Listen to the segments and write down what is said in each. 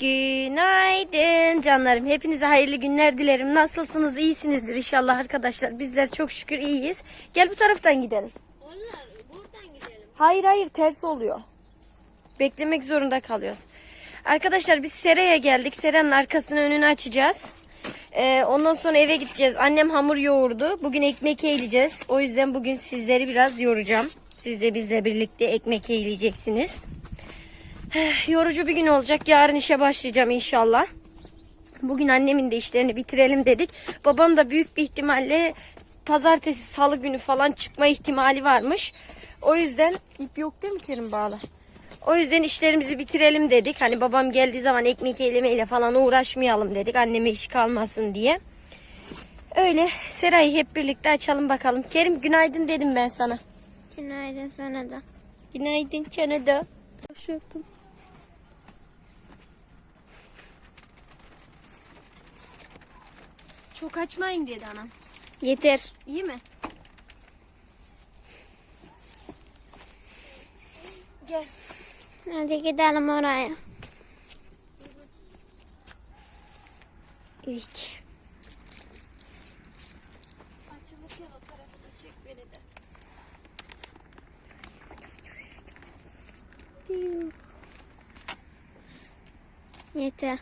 Günaydın canlarım. Hepinize hayırlı günler dilerim. Nasılsınız? İyisinizdir inşallah arkadaşlar. Bizler çok şükür iyiyiz. Gel bu taraftan gidelim. Onlar buradan gidelim. Hayır hayır ters oluyor. Beklemek zorunda kalıyoruz. Arkadaşlar biz Sera'ya geldik. Sera'nın arkasını önünü açacağız. Ee, ondan sonra eve gideceğiz. Annem hamur yoğurdu. Bugün ekmek eğileceğiz. O yüzden bugün sizleri biraz yoracağım. Siz de bizle birlikte ekmek eğileceksiniz. Eh, Yorucu bir gün olacak. Yarın işe başlayacağım inşallah. Bugün annemin de işlerini bitirelim dedik. Babam da büyük bir ihtimalle pazartesi salı günü falan çıkma ihtimali varmış. O yüzden ip yok değil mi Kerim bağla? O yüzden işlerimizi bitirelim dedik. Hani babam geldiği zaman ekmek eylemeyle falan uğraşmayalım dedik. Anneme iş kalmasın diye. Öyle Seray'ı hep birlikte açalım bakalım. Kerim günaydın dedim ben sana. Günaydın sana da. Günaydın sana da. Başlattım. Çok açmayın dedi anam. Yeter. İyi mi? Gel. Hadi gidelim oraya. Evet. Yeter.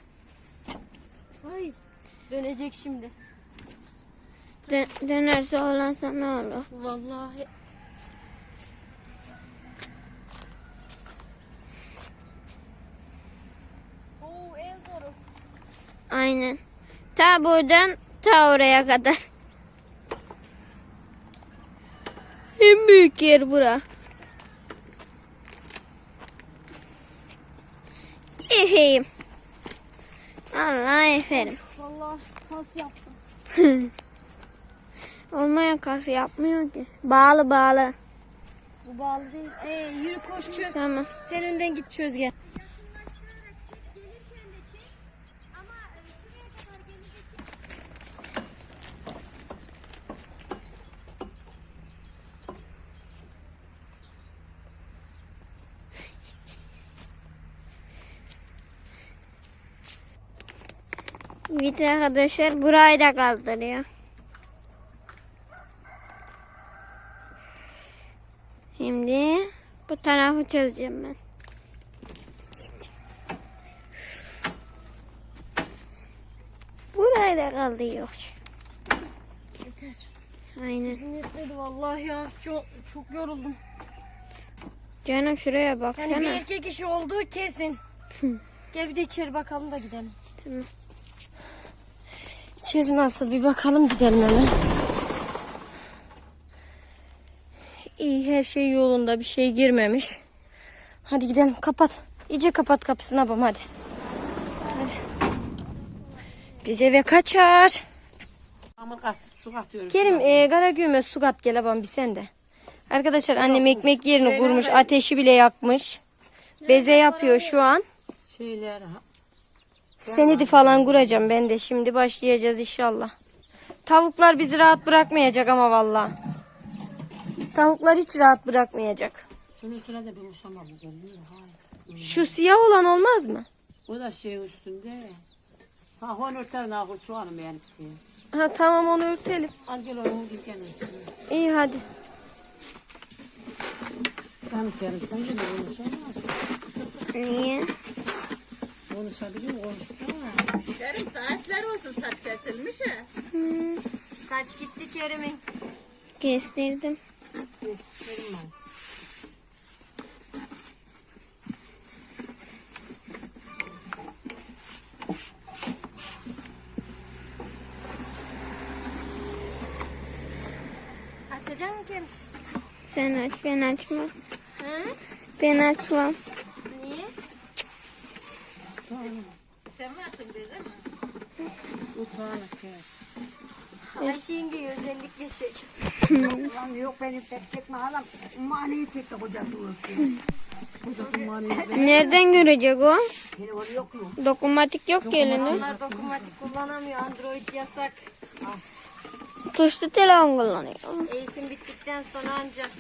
Ay. Dönecek şimdi. Dö- dönerse olansa ne olur? Vallahi. Oo en zoru. Aynen. Ta buradan ta oraya kadar. En büyük yer bura. Efeyim. Allah efendim. Vallahi kas yaptım. Olmayan kası yapmıyor ki. Bağlı bağlı. Bu bağlı değil. Ee, yürü koş çöz. Tamam. Sen önden git çöz gel. Evet arkadaşlar burayı da kaldırıyor. Şimdi bu tarafı çözeceğim ben. Burayı da kaldırıyor. Yeter. Aynen. Yetmedi vallahi ya. Çok, çok yoruldum. Canım şuraya baksana. Yani bir erkek işi olduğu kesin. Gel bir de içeri bakalım da gidelim. Tamam. İçeri nasıl bir bakalım gidelim hemen. İyi her şey yolunda bir şey girmemiş. Hadi gidelim kapat. İyice kapat kapısını babam hadi. Hadi. Biz eve kaçar. Hamur kat, su katıyoruz. Kerim e, Karagüm'e su kat gel babam bir sen de. Arkadaşlar annem ekmek yerini Şeyler kurmuş. Ateşi bile yakmış. Beze yapıyor şu an. Şeyler, ha- Senedi falan kuracağım ben de. Şimdi başlayacağız inşallah. Tavuklar bizi rahat bırakmayacak ama valla. Tavuklar hiç rahat bırakmayacak. şunun üstüne de bir uşama bu. Şu siyah olan olmaz mı? O da şey üstünde. Ha hon örter nakul şu anım yani. Ha tamam onu örtelim. Al gel onu üstüne. İyi hadi. Ben kerim sen de konuşamaz. Niye? Konuşabiliyor konuşsa. Yarım saatler olsun saç kesilmiş ha. Hmm, Saç gitti Kerim'in. kestirdim. Açacak mısın Kerim? Sen aç ben açmam. Ha? Ben açmam. Niye? Sen varsın dedi mi? Utanık ya. Ayşe özellikle çekeceğim. Ulan yok benim pek Nereden görecek o? Yok mu? Dokunmatik yok ki elinde. Onlar dokunmatik kullanamıyor. Android yasak. Tuşlu telefon kullanıyor. Eğitim bittikten sonra ancak.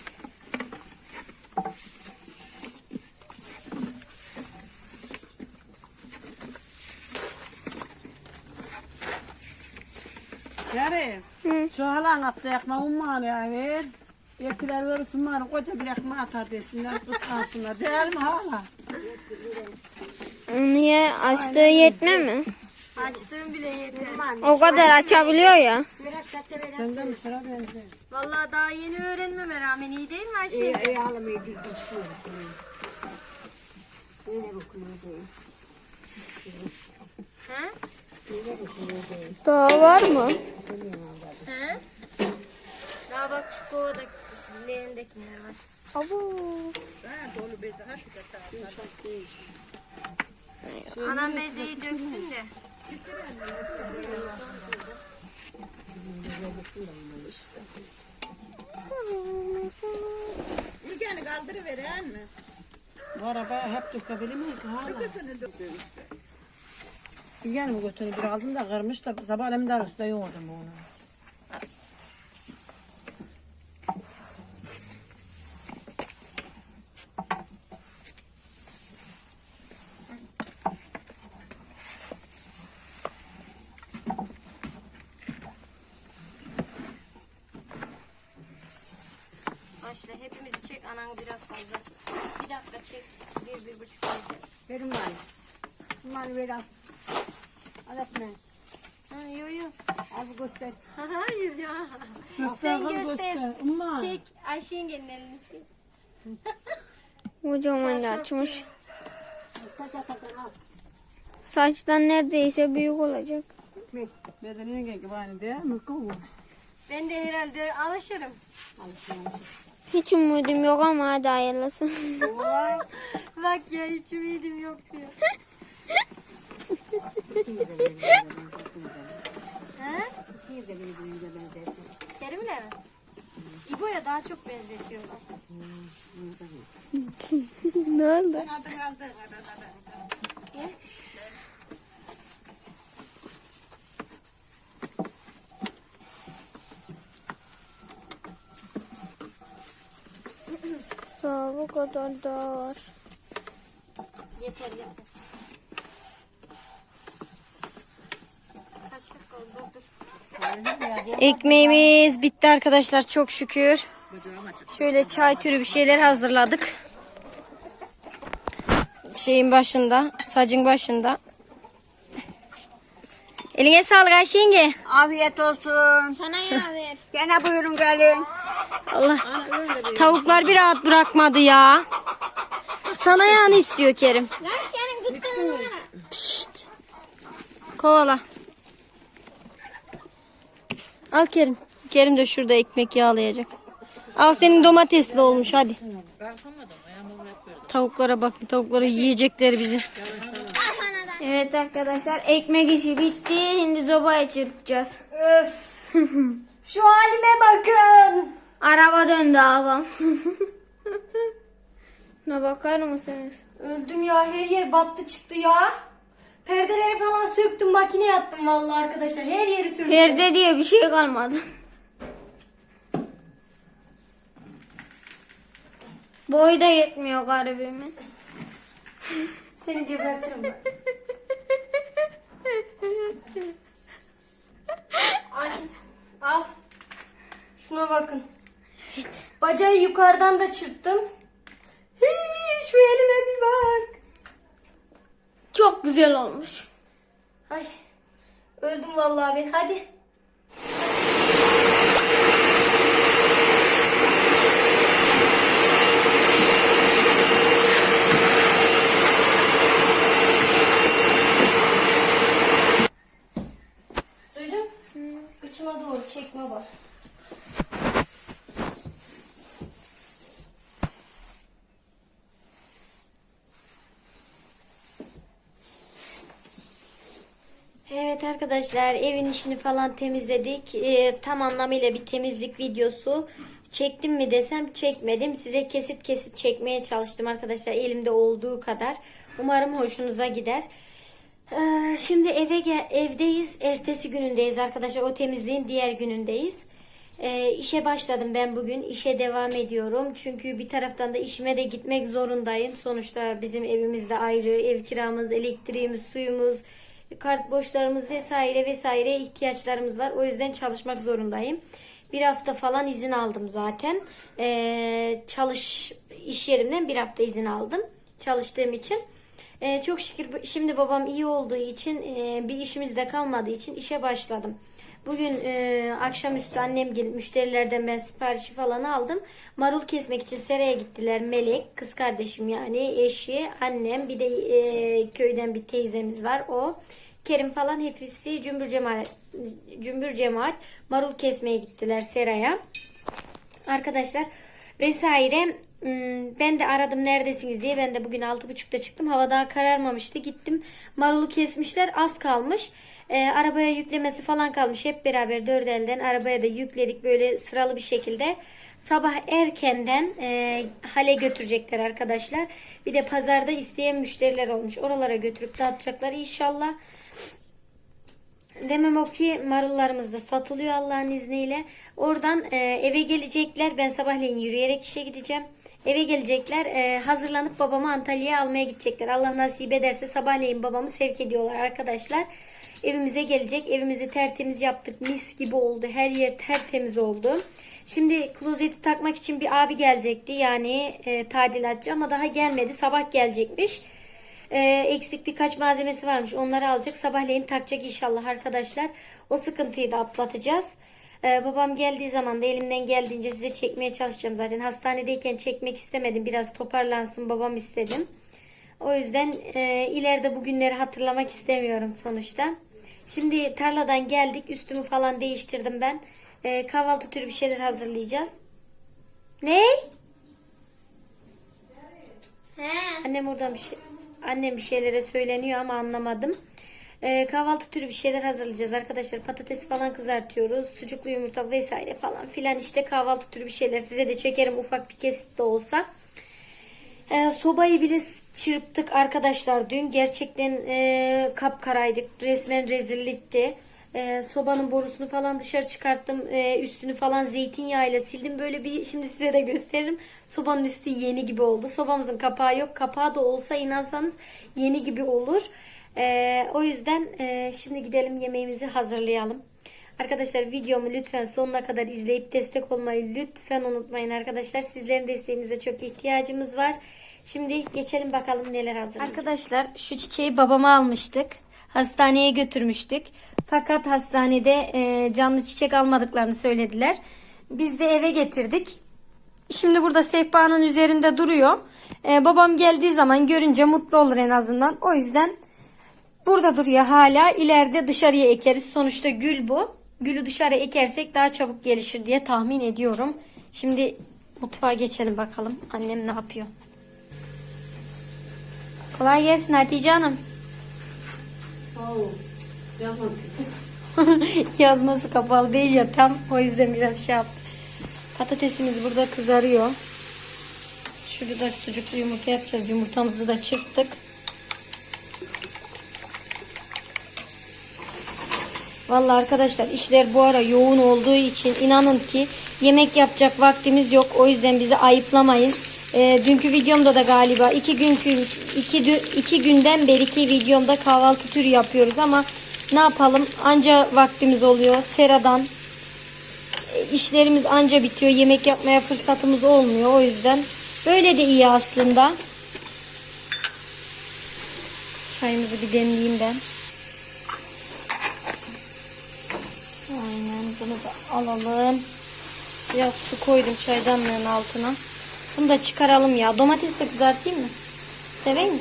Yarın. Kerim. Şu halan attı ekmeği ummanı ver. Belkiler verirsin ummanı koca bir ekmeği atar desinler kıskansınlar. Değil mi hala? Niye açtığı yetme mi? Açtığım bile yeter. O kadar açabiliyor ya. Sende mi sıra bende? Vallahi daha yeni öğrenmeme rağmen iyi değil mi Ayşe? İyi ağlamayı düzgün tutuyorum. Yine dokunuyor değil. He? Daha var mı? He? Daha bak şu kovada leğendekiler var. Abo. Anam bezeyi döksün de. İlgeni kaldırıveren mi? Bu arabaya hep dökebilir miyiz hala? Mi götünü bir aldım da kırmış da sabah elimden üstüne yoğurdum bunu. Başla hepimizi çek ananı biraz fazla çek. Bir dakika çek. Bir, bir buçuk dakika. Verin bari. Ummanı ver al. Al etme. Ha, yo yo. Bu göster. Hayır ya. Göster Sen göster. göster. Umman. Çek. Ayşe yengenin elini çek. Kocaman Çarşaf açmış. Saçtan neredeyse büyük olacak. Ver. Medeniye gel gibi aynı değil mi? Kovur. Ben de herhalde alışırım. Hiç umudum yok ama hadi hayırlısı. Vay. Bak ya hiç ümidim yok diyor. ha? İyi de bir büyüyünce benzersin. Kerim'le mi? İbo'ya daha çok benzetiyorlar. ne oldu? Daha bu kadar daha var. Yeter yeter. Kaç dakika oldu? Dur. Ekmeğimiz bitti arkadaşlar çok şükür. Şöyle çay türü bir şeyler hazırladık. Şeyin başında, sacın başında. Eline sağlık Ayşe yenge. Afiyet olsun. Sana ya ver. Gene buyurun gelin. Allah. Tavuklar bir rahat bırakmadı ya. Sana yani istiyor Kerim. Lan senin gıttığın var. Şşt. Kovala. Al Kerim. Kerim de şurada ekmek yağlayacak. Al senin domatesli olmuş hadi. Tavuklara bak tavukları yiyecekler bizi. Evet arkadaşlar ekmek işi bitti. Şimdi sobaya çırpacağız. Öf. Şu halime bakın. Araba döndü abam. Ne bakar mısınız? Öldüm ya her yer battı çıktı ya. Perdeleri falan söktüm makineye attım vallahi arkadaşlar. Her yeri söktüm. Perde diye bir şey kalmadı. Boy da yetmiyor garibimin. Seni gebertirim ben. Al. Al. Şuna bakın. Evet. Bacağı yukarıdan da çırptım. Hii, şu elime bir bak. Çok güzel olmuş. Ay. Öldüm vallahi ben. Hadi. Duydun? Kıçıma doğru çekme bak. Arkadaşlar evin işini falan temizledik. Ee, tam anlamıyla bir temizlik videosu çektim mi desem çekmedim. Size kesit kesit çekmeye çalıştım arkadaşlar elimde olduğu kadar. Umarım hoşunuza gider. Ee, şimdi eve evdeyiz. Ertesi günündeyiz arkadaşlar. O temizliğin diğer günündeyiz. Ee, işe başladım ben bugün. İşe devam ediyorum. Çünkü bir taraftan da işime de gitmek zorundayım. Sonuçta bizim evimizde ayrı. Ev kiramız, elektriğimiz, suyumuz, Kart borçlarımız vesaire vesaire ihtiyaçlarımız var. O yüzden çalışmak zorundayım. Bir hafta falan izin aldım zaten. Ee, çalış iş yerimden bir hafta izin aldım çalıştığım için. Ee, çok şükür şimdi babam iyi olduğu için e, bir işimiz de kalmadığı için işe başladım. Bugün e, akşamüstü annem gelip müşterilerden ben siparişi falan aldım. Marul kesmek için seraya gittiler. Melek, kız kardeşim yani eşi, annem bir de e, köyden bir teyzemiz var o. Kerim falan hepsi cümbür cemaat, cümbür cemaat marul kesmeye gittiler seraya. Arkadaşlar vesaire hmm, ben de aradım neredesiniz diye ben de bugün 6.30'da çıktım hava daha kararmamıştı gittim marulu kesmişler az kalmış Ee, arabaya yüklemesi falan kalmış hep beraber dört elden arabaya da yükledik böyle sıralı bir şekilde sabah erkenden e, hale götürecekler arkadaşlar bir de pazarda isteyen müşteriler olmuş oralara götürüp dağıtacaklar inşallah Demem o ki marullarımız da satılıyor Allah'ın izniyle. Oradan e, eve gelecekler. Ben sabahleyin yürüyerek işe gideceğim. Eve gelecekler. e, hazırlanıp babamı Antalya'ya almaya gidecekler. Allah nasip ederse sabahleyin babamı sevk ediyorlar arkadaşlar. Evimize gelecek. Evimizi tertemiz yaptık. Mis gibi oldu. Her yer tertemiz oldu. Şimdi klozeti takmak için bir abi gelecekti. Yani e, tadilatçı ama daha gelmedi. Sabah gelecekmiş. Ee, eksik birkaç malzemesi varmış. Onları alacak. Sabahleyin takacak inşallah arkadaşlar. O sıkıntıyı da atlatacağız. Ee, babam geldiği zaman da elimden geldiğince size çekmeye çalışacağım. Zaten hastanedeyken çekmek istemedim. Biraz toparlansın babam istedim. O yüzden e, ileride bu günleri hatırlamak istemiyorum sonuçta. Şimdi tarladan geldik. Üstümü falan değiştirdim ben. Ee, kahvaltı türü bir şeyler hazırlayacağız. Ne? He. Annem oradan bir şey annem bir şeylere söyleniyor ama anlamadım. Ee, kahvaltı türü bir şeyler hazırlayacağız arkadaşlar. Patates falan kızartıyoruz. Sucuklu yumurta vesaire falan filan işte kahvaltı türü bir şeyler. Size de çekerim ufak bir kesit de olsa. Ee, sobayı bile çırptık arkadaşlar dün. Gerçekten e, kapkaraydık. Resmen rezillikti. Ee, sobanın borusunu falan dışarı çıkarttım. Ee, üstünü falan zeytinyağıyla sildim. Böyle bir şimdi size de gösteririm. Sobanın üstü yeni gibi oldu. Sobamızın kapağı yok. Kapağı da olsa inansanız yeni gibi olur. Ee, o yüzden e, şimdi gidelim yemeğimizi hazırlayalım. Arkadaşlar videomu lütfen sonuna kadar izleyip destek olmayı lütfen unutmayın arkadaşlar. Sizlerin desteğinize çok ihtiyacımız var. Şimdi geçelim bakalım neler hazırlayacağız. Arkadaşlar şu çiçeği babama almıştık. Hastaneye götürmüştük. Fakat hastanede e, canlı çiçek almadıklarını söylediler. Biz de eve getirdik. Şimdi burada sehpanın üzerinde duruyor. E, babam geldiği zaman görünce mutlu olur en azından. O yüzden Burada duruyor hala. İleride dışarıya ekeriz. Sonuçta gül bu. Gülü dışarı ekersek daha çabuk gelişir diye tahmin ediyorum. Şimdi mutfağa geçelim bakalım. Annem ne yapıyor? Kolay gelsin Hatice Hanım. Yazma. Yazması kapalı değil ya tam o yüzden biraz şey yaptı. Patatesimiz burada kızarıyor. Şurada sucuklu yumurta yapacağız. Yumurtamızı da çırptık. Vallahi arkadaşlar işler bu ara yoğun olduğu için inanın ki yemek yapacak vaktimiz yok. O yüzden bizi ayıplamayın. Ee, dünkü videomda da galiba iki günkü iki, iki günden beriki videomda kahvaltı türü yapıyoruz ama ne yapalım anca vaktimiz oluyor. Seradan e, işlerimiz anca bitiyor. Yemek yapmaya fırsatımız olmuyor. O yüzden böyle de iyi aslında. Çayımızı bir demleyeyim ben. Aynen bunu da alalım. Biraz su koydum çaydanlığın altına. Bunu da çıkaralım ya. Domates de kızartayım mı? Seveyim mi?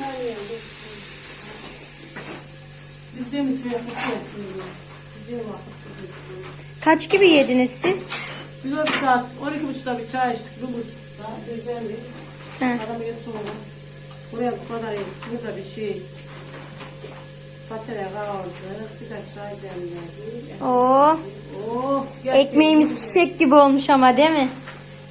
Kaç gibi yediniz siz? Biz o bir saat, 12 buçukta bir çay içtik. Bir buçukta, güzeldi. He. Arabaya sonra. Buraya bu kadar yedik. Burada bir şey. Kaldı. Bir de çay demledik. Oo, Oh, ekmeğimiz çiçek gibi olmuş ama değil mi?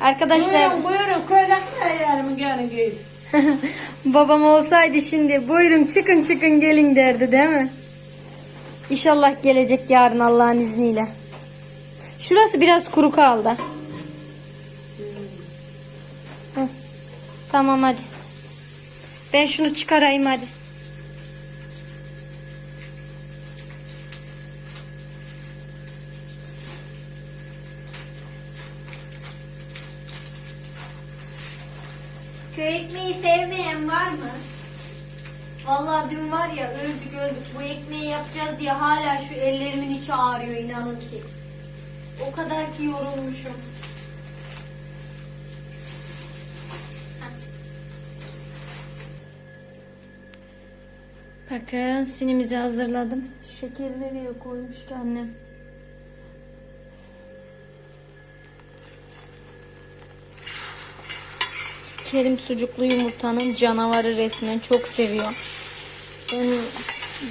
Arkadaşlar Buyurun buyurun köylekler yani gelin gelin. babam olsaydı şimdi buyurun çıkın çıkın gelin derdi değil mi? İnşallah gelecek yarın Allah'ın izniyle. Şurası biraz kuru kaldı. Heh. Tamam hadi. Ben şunu çıkarayım hadi. Köy ekmeği sevmeyen var mı? Vallahi dün var ya öldük öldük. Bu ekmeği yapacağız diye hala şu ellerimin içi ağrıyor inanın ki. O kadar ki yorulmuşum. Bakın sinimizi hazırladım. Şekeri nereye koymuş ki annem? Kerim sucuklu yumurtanın canavarı resmen çok seviyor. Ben,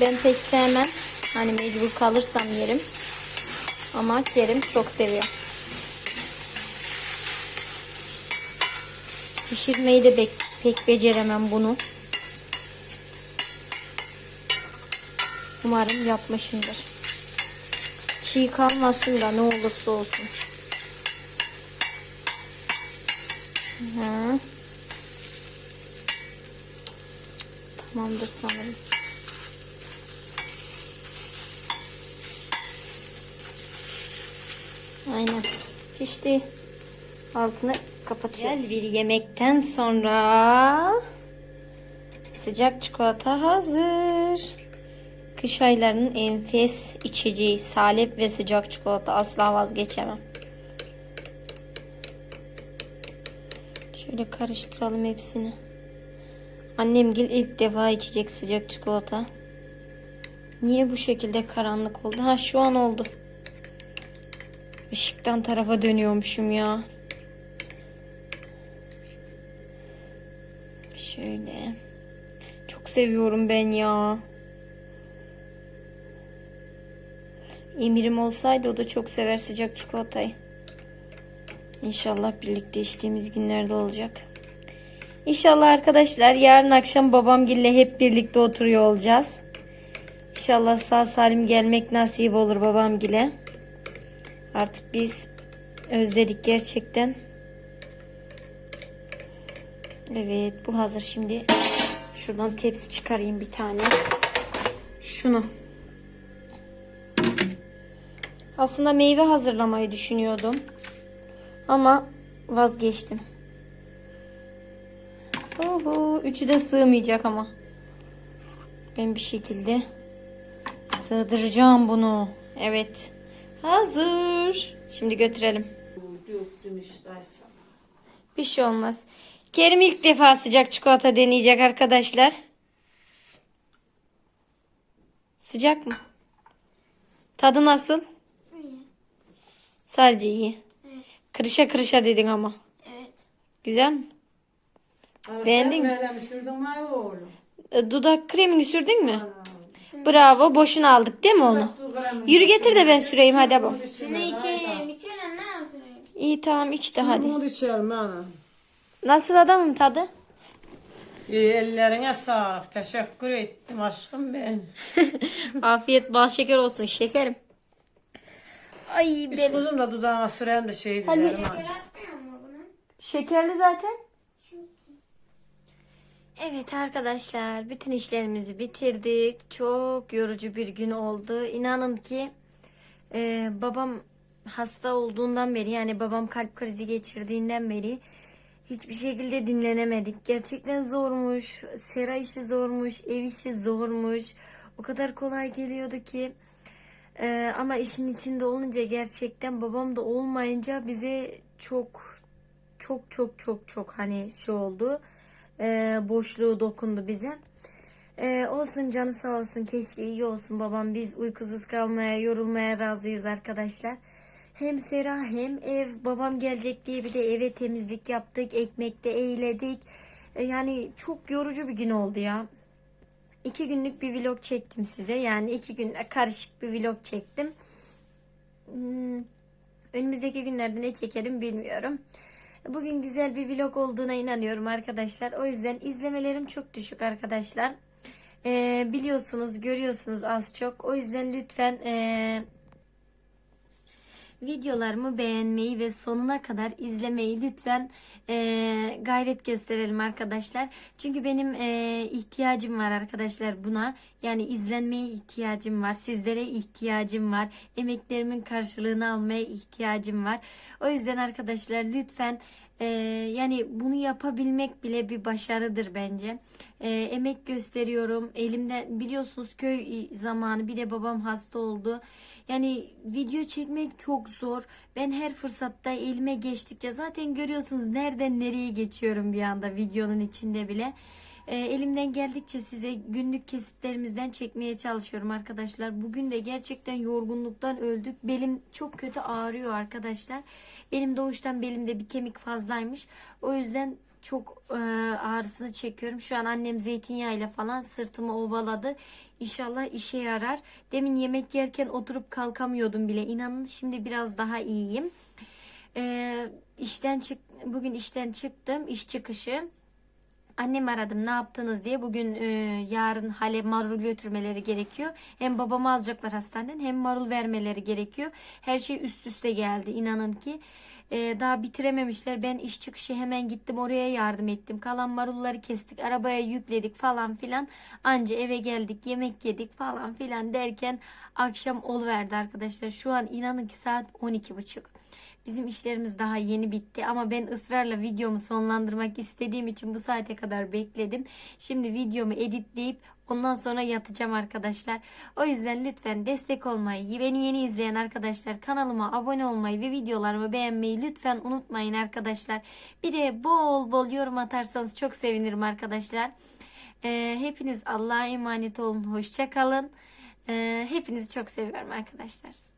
ben pek sevmem. Hani mecbur kalırsam yerim. Ama Kerim çok seviyor. Pişirmeyi de pek, beceremem bunu. Umarım yapmışımdır. Çiğ kalmasın da ne olursa olsun. Hı. Tamamdır sanırım. Aynen. Pişti. Altını kapatıyorum. Güzel bir yemekten sonra sıcak çikolata hazır. Kış aylarının enfes içeceği salep ve sıcak çikolata asla vazgeçemem. Şöyle karıştıralım hepsini. Annem gil ilk defa içecek sıcak çikolata. Niye bu şekilde karanlık oldu? Ha şu an oldu. Işıktan tarafa dönüyormuşum ya. Şöyle. Çok seviyorum ben ya. Emirim olsaydı o da çok sever sıcak çikolatayı. İnşallah birlikte içtiğimiz günlerde olacak. İnşallah arkadaşlar yarın akşam babamgille hep birlikte oturuyor olacağız. İnşallah sağ salim gelmek nasip olur babamgile. Artık biz özledik gerçekten. Evet bu hazır şimdi. Şuradan tepsi çıkarayım bir tane. Şunu. Aslında meyve hazırlamayı düşünüyordum. Ama vazgeçtim. Üçü de sığmayacak ama. Ben bir şekilde sığdıracağım bunu. Evet. Hazır. Şimdi götürelim. Bir şey olmaz. Kerim ilk defa sıcak çikolata deneyecek arkadaşlar. Sıcak mı? Tadı nasıl? Sadece iyi. Kırışa kırışa dedin ama. Evet. Güzel mi? Beğendin mi? Böyle mi sürdün oğlum? E, Dudak kremini sürdün mü? Bravo. Boşuna aldık değil mi onu? Yürü getir de ben süreyim hadi abam. Şunu içeyim. İçelim ne yapsın? İyi tamam iç de hadi. Bunu içerim ana. Nasıl adamım tadı? İyi ellerine sağlık. Teşekkür ettim aşkım ben. Afiyet bal şeker olsun şekerim. Ay Hiç benim. kuzum da dudağına süren de şey Hadi. dilerim. Buna? Şekerli zaten. Evet arkadaşlar bütün işlerimizi bitirdik. Çok yorucu bir gün oldu. İnanın ki e, babam hasta olduğundan beri yani babam kalp krizi geçirdiğinden beri hiçbir şekilde dinlenemedik. Gerçekten zormuş. Sera işi zormuş. Ev işi zormuş. O kadar kolay geliyordu ki. Ee, ama işin içinde olunca gerçekten babam da olmayınca bize çok çok çok çok çok hani şey oldu. Ee, boşluğu dokundu bize. Ee, olsun canı sağ olsun keşke iyi olsun babam biz uykusuz kalmaya yorulmaya razıyız arkadaşlar. Hem Sera hem ev babam gelecek diye bir de eve temizlik yaptık ekmekte eğledik. Ee, yani çok yorucu bir gün oldu ya. İki günlük bir vlog çektim size. Yani iki günde karışık bir vlog çektim. Hmm, Önümüzdeki günlerde ne çekerim bilmiyorum. Bugün güzel bir vlog olduğuna inanıyorum arkadaşlar. O yüzden izlemelerim çok düşük arkadaşlar. Ee, biliyorsunuz, görüyorsunuz az çok. O yüzden lütfen ee, videolarımı beğenmeyi ve sonuna kadar izlemeyi lütfen eee, gayret gösterelim arkadaşlar. Çünkü benim eee, ihtiyacım var arkadaşlar buna. Yani izlenmeye ihtiyacım var. Sizlere ihtiyacım var. Emeklerimin karşılığını almaya ihtiyacım var. O yüzden arkadaşlar lütfen Ee, yani bunu yapabilmek bile bir başarıdır bence. Ee, emek gösteriyorum. Elimden biliyorsunuz köy zamanı bir de babam hasta oldu. Yani video çekmek çok zor. Ben her fırsatta elime geçtikçe zaten görüyorsunuz nereden nereye geçiyorum bir anda videonun içinde bile. Ee, elimden geldikçe size günlük kesitlerimizden çekmeye çalışıyorum arkadaşlar. Bugün de gerçekten yorgunluktan öldük. Belim çok kötü ağrıyor arkadaşlar. Benim doğuştan belimde bir kemik fazlaymış. O yüzden çok e, ağrısını çekiyorum. Şu an annem zeytinyağıyla falan sırtımı ovaladı. İnşallah işe yarar. Demin yemek yerken oturup kalkamıyordum bile. İnanın şimdi biraz daha iyiyim. E, işten çık bugün işten çıktım. iş çıkışı. Annem aradım ne yaptınız diye. Bugün e, yarın hale marul götürmeleri gerekiyor. Hem babamı alacaklar hastaneden hem marul vermeleri gerekiyor. Her şey üst üste geldi inanın ki. E, daha bitirememişler. Ben iş çıkışı hemen gittim oraya yardım ettim. Kalan marulları kestik arabaya yükledik falan filan. Anca eve geldik yemek yedik falan filan derken akşam oluverdi arkadaşlar. Şu an inanın ki saat 12.30. Bizim işlerimiz daha yeni bitti ama ben ısrarla videomu sonlandırmak istediğim için bu saate kadar bekledim. Şimdi videomu editleyip ondan sonra yatacağım arkadaşlar. O yüzden lütfen destek olmayı, beni yeni izleyen arkadaşlar kanalıma abone olmayı ve videolarımı beğenmeyi lütfen unutmayın arkadaşlar. Bir de bol bol yorum atarsanız çok sevinirim arkadaşlar. Ee, hepiniz Allah'a emanet olun. Hoşça kalın. Ee, hepinizi çok seviyorum arkadaşlar.